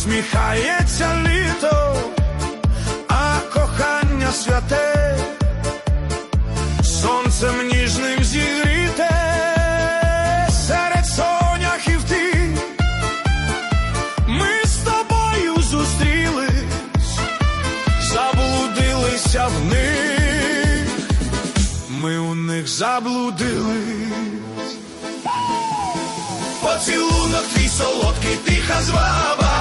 усміхається літо, а кохання святе, сонцем ніжним зігріте, серед соняхів ти, ми з тобою зустрілись, заблудилися в них, ми у них заблудились. Поцілунок твій солодкий, тиха зваба,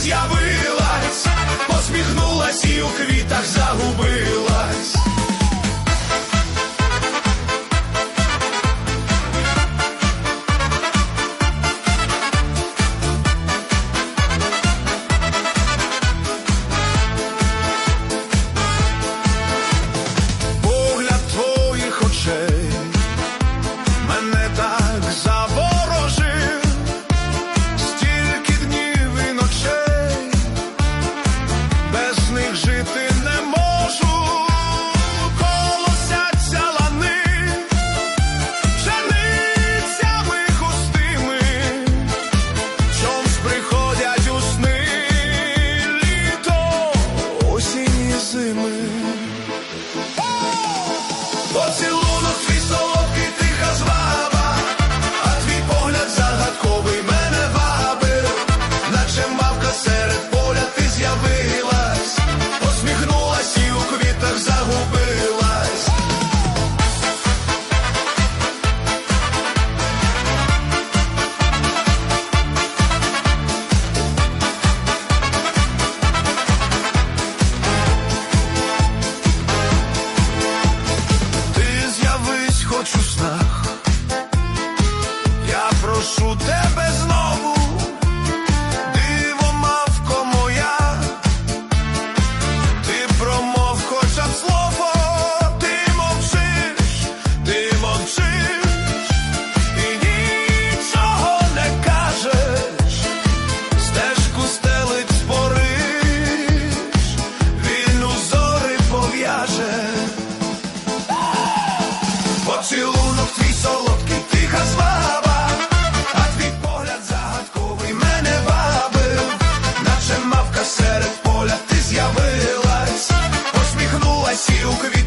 з'явилась, посміхнулась і у квітах загубилась.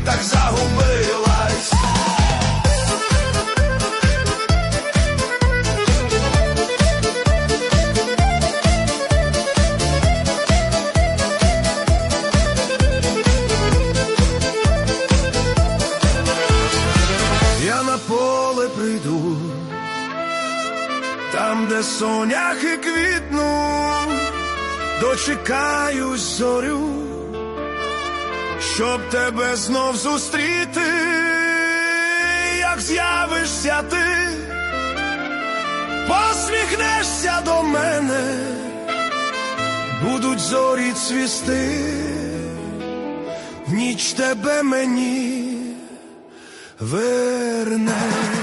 Квітах загубилась. Я на поле прийду, там, де соняхи квітнуть, дочекаюсь зорю, щоб тебе знов зустріти, як з'явишся ти, посміхнешся до мене, будуть зорі цвісти, ніч тебе мені верне.